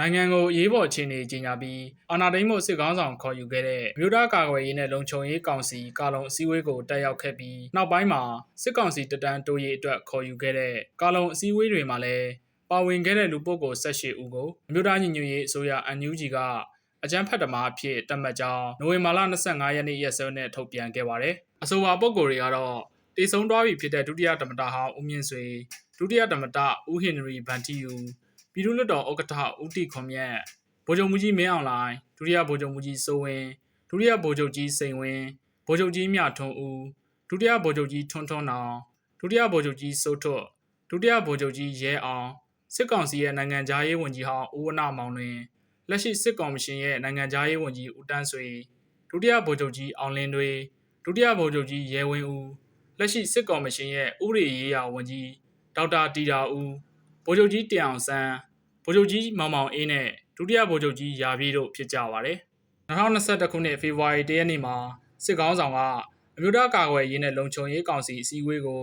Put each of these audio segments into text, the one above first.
နိုင်ငံကိုအရေးပေါ်အခြေအနေကြီးညာပြီးအာဏာသိမ်းမှုစစ်ကောင်းဆောင်ခေါ်ယူခဲ့တဲ့မြို့သားကာကွယ်ရေးနဲ့လုံခြုံရေးကောင်စီကာလုံအစည်းအဝေးကိုတက်ရောက်ခဲ့ပြီးနောက်ပိုင်းမှာစစ်ကောင်စီတပ်တန်းတိုးရေးအတွက်ခေါ်ယူခဲ့တဲ့ကာလုံအစည်းအဝေးတွေမှာလည်းပါဝင်ခဲ့တဲ့လူပုဂ္ဂိုလ်18ဦးကိုမြို့သားညီညွတ်ရေးအစိုးရ NUG ကအကြမ်းဖက်သမားအဖြစ်တတ်မှတ်ကြောင်းနိုဝင်ဘာလ25ရက်နေ့ရက်စွဲနဲ့ထုတ်ပြန်ခဲ့ပါတယ်။အဆိုပါပုဂ္ဂိုလ်တွေကတော့တည်ဆုံသွားပြီဖြစ်တဲ့ဒုတိယဓမ္မတာဟောင်းဦးမြင့်ဆွေဒုတိယဓမ္မတာဦးဟင်နရီဗန်တီယူ ပြည်သူ့လွှတ်တော်ဥက္ကဋ္ဌဦးတီခွန်မြတ်ဗိုလ်ချုပ်မူကြီးမင်းအောင်လှိုင်ဒုတိယဗိုလ်ချုပ်မူကြီးစိုးဝင်းဒုတိယဗိုလ်ချုပ်ကြီးစိန်ဝင်းဗိုလ်ချုပ်ကြီးမြထွန်းဦးဒုတိယဗိုလ်ချုပ်ကြီးထွန်းထွန်းနောင်ဒုတိယဗိုလ်ချုပ်ကြီးစိုးထွတ်ဒုတိယဗိုလ်ချုပ်ကြီးရဲအောင်စစ်ကောင်စီရဲ့နိုင်ငံသားရေးဝန်ကြီးဟောင်းဦးဝနမောင်တွင်လက်ရှိစစ်ကော်မရှင်ရဲ့နိုင်ငံသားရေးဝန်ကြီးဦးတန်းဆွေဒုတိယဗိုလ်ချုပ်ကြီးအောင်လင်းတွေဒုတိယဗိုလ်ချုပ်ကြီးရဲဝင်းဦးလက်ရှိစစ်ကော်မရှင်ရဲ့ဥပဒေရေးရာဝန်ကြီးဒေါက်တာတီတာဦးဗိုလ်ချုပ်ကြီးတအောင်ဆန်း ဗိုလ်ချုပ်ကြီးမောင်မောင်အေးနဲ့ဒုတိယဗိုလ်ချုပ်ကြီးရာပြည်တို့ဖြစ်ကြပါတယ်2021ခုနှစ်ဖေဖော်ဝါရီလရက်နေ့မှာစစ်ကောင်းဆောင်ကအမျိုးသားကာကွယ်ရေးနဲ့လုံခြုံရေးကောင်စီအစည်းအဝေးကို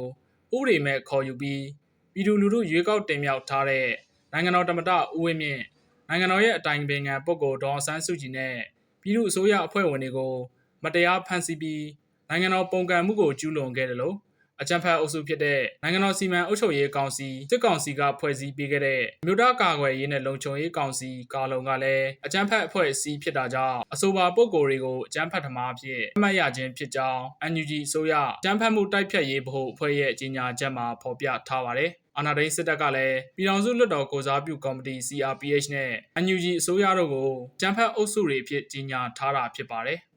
ဥပဒေမဲ့ခေါ်ယူပြီးပြည်သူလူထုရွေးကောက်တင်မြှောက်ထားတဲ့နိုင်ငံတော်တမတဦးဝင်းမြင့်နိုင်ငံတော်ရဲ့အတိုင်ပင်ခံပုဂ္ဂိုလ်ဒေါအောင်ဆန်းစုကြည်နဲ့ပြည်သူ့အစိုးရအဖွဲ့ဝင်တွေကိုမတရားဖမ်းဆီးပြီးနိုင်ငံတော်ပုံကံမှုကိုကျူးလွန်ခဲ့တယ်လို့ အကြံဖတ်အုပ်စုဖြစ်တဲ့နိုင်ငံတော်စီမံအုပ်ချုပ်ရေးကောင်စီစစ်ကောင်စီကဖွဲ့စည်းပေးခဲ့တဲ့မြို့သားကာကွယ်ရေးနဲ့လုံခြုံရေးကောင်စီကာလုံကလည်းအကြံဖတ်အဖွဲ့အစည်းဖြစ်တာကြောင့်အဆိုပါပုဂ္ဂိုလ်တွေကိုအကြံဖတ်သမားအဖြစ်အမှတ်ရခြင်းဖြစ်ကြောင်း NUG အစိုးရအကြံဖတ်မှုတိုက်ဖြတ်ရေးဗဟိုအဖွဲ့ရဲ့အကြီးအညာချက်မှာဖော်ပြထားပါတယ်အာဏာသိမ်းစစ်တပ်ကလည်းပြည်ထောင်စုလွှတ်တော်ကိုစားပြုကော်မတီ CRPH နဲ့ NUG အစိုးရတို့ကိုကြံဖက်အုပ်စုတွေအဖြစ်ကြီးညာထားတာဖြစ်ပါတယ်။